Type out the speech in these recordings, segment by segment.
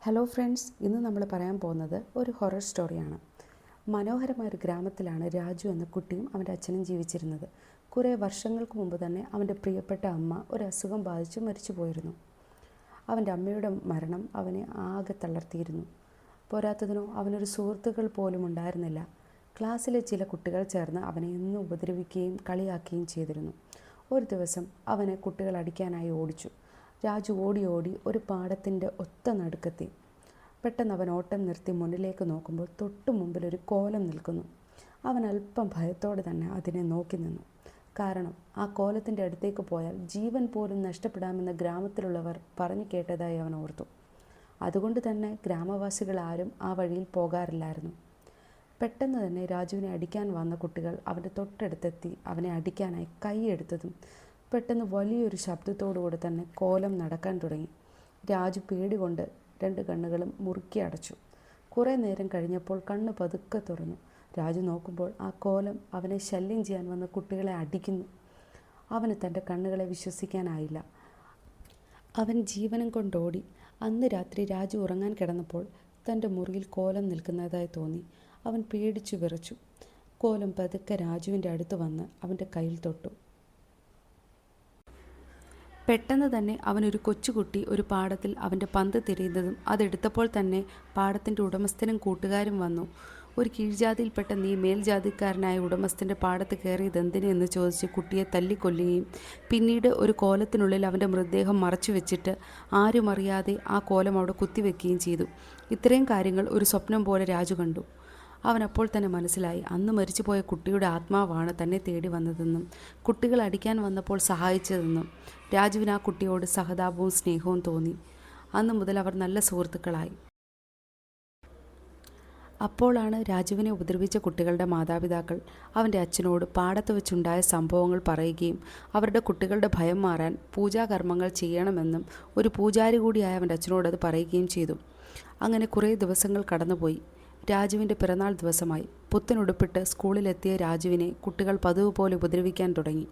Hello friends ഇന്ന് നമ്മൾ പറയാൻ പോകുന്നത് ഒരു ഹൊറർ സ്റ്റോറിയാണ് മനോഹരമായ ഒരു ഗ്രാമത്തിലാണ് രാജു എന്ന കുട്ടിയും അവന്റെ അച്ഛനും ജീവിച്ചിരുന്നത്. കുറേ വർഷങ്ങൾക്ക് മുമ്പ് തന്നെ അവന്റെ പ്രിയപ്പെട്ട അമ്മ ഒരു അസുഖം ബാധിച്ച് മരിച്ചു പോയിരുന്നു. അവന്റെ അമ്മയുടെ മരണം അവനെ ആകെ തളർത്തിയിരുന്നു. പോരാത്തതിനോ അവനൊരു സുഹൃത്തുക്കൾ പോലും ഉണ്ടായിരുന്നില്ല. ക്ലാസ്സിലെ ചില കുട്ടികൾ ചേർന്ന് അവനെ എന്നും ഉപദ്രവിക്കുകയും കളിയാക്കുകയും ചെയ്തിരുന്നു. ഒരു ദിവസം അവനെ കുട്ടികൾ അടിക്കാനായി ഓടിച്ചു. രാജു ഓടി ഓടി ഒരു പാടത്തിന്റെ ഒത്ത നടുക്കെത്തി. പെട്ടെന്ന് അവൻ ഓട്ടം നിർത്തി മുന്നിലേക്ക് നോക്കുമ്പോൾ തൊട്ടു മുമ്പിൽ ഒരു കോലം നിൽക്കുന്നു. അവൻ അല്പം ഭയത്തോടെ തന്നെ അതിനെ നോക്കി നിന്നു. കാരണം ആ കോലത്തിന്റെ അടുത്തേക്ക് പോയാൽ ജീവൻ പോലും നഷ്ടപ്പെടാമെന്ന് ഗ്രാമത്തിലുള്ളവർ പറഞ്ഞു കേട്ടതായി അവൻ ഓർത്തു. അതുകൊണ്ട് തന്നെ ഗ്രാമവാസികൾ ആരും ആ വഴിയിൽ പോകാറില്ലായിരുന്നു. പെട്ടെന്ന് തന്നെ രാജുവിനെ അടിക്കാൻ വന്ന കുട്ടികൾ അവന്റെ തൊട്ടടുത്തെത്തി അവനെ അടിക്കാനായി കൈയെടുത്തതും പെട്ടെന്ന് വലിയൊരു ശബ്ദത്തോടുകൂടി തന്നെ കോലം നടക്കാൻ തുടങ്ങി. രാജു പേടി കൊണ്ട് രണ്ട് കണ്ണുകളും മുറുക്കി അടച്ചു. കുറേ നേരം കഴിഞ്ഞപ്പോൾ കണ്ണ് പതുക്കെ തുറന്നു. രാജു നോക്കുമ്പോൾ ആ കോലം അവനെ ശല്യം ചെയ്യാൻ വന്ന കുട്ടികളെ അടിക്കുന്നു. അവന് തന്റെ കണ്ണുകളെ വിശ്വസിക്കാനായില്ല. അവൻ ജീവനം കൊണ്ടോടി. അന്ന് രാത്രി രാജു ഉറങ്ങാൻ കിടന്നപ്പോൾ തന്റെ മുറിയിൽ കോലം നിൽക്കുന്നതായി തോന്നി. അവൻ പേടിച്ചു വിറച്ചു. കോലം പതുക്കെ രാജുവിന്റെ അടുത്ത് വന്ന് അവന്റെ കയ്യിൽ തൊട്ടു. പെട്ടെന്ന് തന്നെ അവനൊരു കൊച്ചുകുട്ടി ഒരു പാടത്തിൽ അവന്റെ പന്ത് തിരിയുന്നതും അതെടുത്തപ്പോൾ തന്നെ പാടത്തിന്റെ ഉടമസ്ഥനും കൂട്ടുകാരും വന്നു. ഒരു കീഴ്ജാതിയിൽപ്പെട്ട നീ മേൽജാതിക്കാരനായ ഉടമസ്ഥന്റെ പാടത്ത് കയറിയത് എന്തിനെന്ന് ചോദിച്ച് കുട്ടിയെ തല്ലിക്കൊല്ലുകയും പിന്നീട് ഒരു കോലത്തിനുള്ളിൽ അവന്റെ മൃതദേഹം മറച്ചു വെച്ചിട്ട് ആരും അറിയാതെ ആ കോലം അവിടെ കുത്തിവെക്കുകയും ചെയ്തു. ഇത്രയും കാര്യങ്ങൾ ഒരു സ്വപ്നം പോലെ രാജു കണ്ടു. അവൻ അപ്പോൾ തന്നെ മനസ്സിലായി. അന്ന് മരിച്ചുപോയ കുട്ടിയുടെ ആത്മാവാണ് തന്നെ തേടി വന്നതെന്നും കുട്ടികൾ അടിക്കാൻ വന്നപ്പോൾ സഹായിച്ചതെന്നും രാജുവിന് ആ കുട്ടിയോട് സഹതാപവും സ്നേഹവും തോന്നി. അന്ന് മുതൽ അവർ നല്ല സുഹൃത്തുക്കളായി. അപ്പോഴാണ് രാജുവിനെ ഉപദ്രവിച്ച കുട്ടികളുടെ മാതാപിതാക്കൾ അവന്റെ അച്ഛനോട് പാടത്ത് വെച്ചുണ്ടായ സംഭവങ്ങൾ പറയുകയും അവരുടെ കുട്ടികളുടെ ഭയം മാറാൻ പൂജാകർമ്മങ്ങൾ ചെയ്യണമെന്നും ഒരു പൂജാരി കൂടിയായ അവന്റെ അച്ഛനോട് അത് പറയുകയും ചെയ്തു. അങ്ങനെ കുറേ ദിവസങ്ങൾ കടന്നുപോയി. രാജുവിന്റെ പിറന്നാൾ ദിവസമായി പുത്തനുടുപ്പിട്ട് സ്കൂളിലെത്തിയ രാജുവിനെ കുട്ടികൾ പതിവ് പോലെ ഉപദ്രവിക്കാൻ തുടങ്ങി.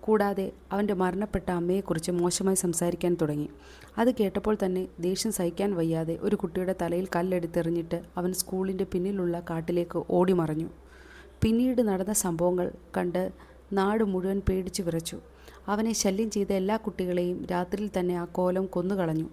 കൂടാതെ അവന്റെ മരണപ്പെട്ട അമ്മയെക്കുറിച്ച് മോശമായി സംസാരിക്കാൻ തുടങ്ങി. അത് കേട്ടപ്പോൾ തന്നെ ദേഷ്യം സഹിക്കാൻ വയ്യാതെ ഒരു കുട്ടിയുടെ തലയിൽ കല്ലെടുത്തെറിഞ്ഞിട്ട് അവൻ സ്കൂളിന്റെ പിന്നിലുള്ള കാട്ടിലേക്ക് ഓടിമറഞ്ഞു. പിന്നീട് നടന്ന സംഭവങ്ങൾ കണ്ട് നാട് മുഴുവൻ പേടിച്ചു വിറച്ചു. അവനെ ശല്യം ചെയ്ത എല്ലാ കുട്ടികളെയും രാത്രിയിൽ തന്നെ ആ കോലം കൊന്നുകളഞ്ഞു.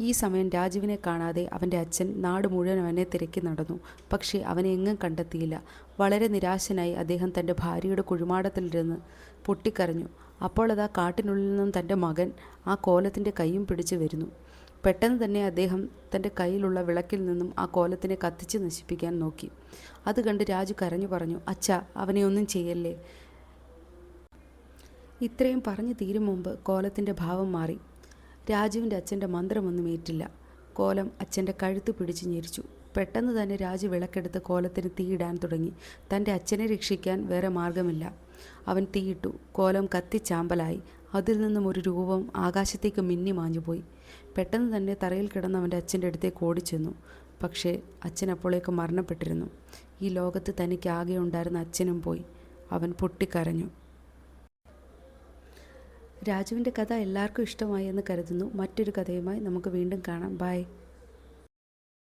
ഈ സമയം രാജുവിനെ കാണാതെ അവന്റെ അച്ഛൻ നാട് മുഴുവൻ അവനെ തിരക്കി നടന്നു. പക്ഷേ അവനെ എങ്ങും കണ്ടെത്തിയില്ല. വളരെ നിരാശനായി അദ്ദേഹം തന്റെ ഭാര്യയുടെ കുഴിമാടത്തിലിരുന്ന് പൊട്ടിക്കരഞ്ഞു. അപ്പോൾ അതാ കാട്ടിനുള്ളിൽ നിന്നും തന്റെ മകൻ ആ കോലത്തിന്റെ കൈയും പിടിച്ചു വരുന്നു. പെട്ടെന്ന് തന്നെ അദ്ദേഹം തന്റെ കയ്യിലുള്ള വിളക്കിൽ നിന്നും ആ കോലത്തിനെ കത്തിച്ച് നശിപ്പിക്കാൻ നോക്കി. അത് കണ്ട് രാജു കരഞ്ഞു പറഞ്ഞു അച്ഛ അവനെ ഒന്നും ചെയ്യല്ലേ? ഇത്രയും പറഞ്ഞു തീരും മുമ്പ് കോലത്തിന്റെ ഭാവം മാറി. രാജുവിന്റെ അച്ഛന്റെ മന്ത്രമൊന്നും ഏറ്റില്ല. കോലം അച്ഛന്റെ കഴുത്ത് പിടിച്ച് ഞെരിച്ചു. പെട്ടെന്ന് തന്നെ രാജു വിളക്കെടുത്ത് കോലത്തിന് തീയിടാൻ തുടങ്ങി. തന്റെ അച്ഛനെ രക്ഷിക്കാൻ വേറെ മാർഗമില്ല അവൻ തീയിട്ടു കോലം കത്തിച്ചാമ്പലായി. അതിൽ നിന്നും ഒരു രൂപം ആകാശത്തേക്ക് മിന്നി മാഞ്ഞുപോയി പെട്ടെന്ന് തന്നെ തറയിൽ കിടന്ന് അവന്റെ അച്ഛന്റെ അടുത്തേക്ക് ഓടിച്ചെന്നു. പക്ഷേ അച്ഛൻ അപ്പോഴേക്ക് മരണപ്പെട്ടിരുന്നു. ഈ ലോകത്ത് തനിക്ക് ആകെ ഉണ്ടായിരുന്ന അച്ഛനും പോയി. അവൻ പൊട്ടിക്കരഞ്ഞു. രാജുവിന്റെ കഥ എല്ലാവർക്കും ഇഷ്ടമായി എന്ന് കരുതുന്നു. മറ്റൊരു കഥയുമായി നമുക്ക് വീണ്ടും കാണാം. ബൈ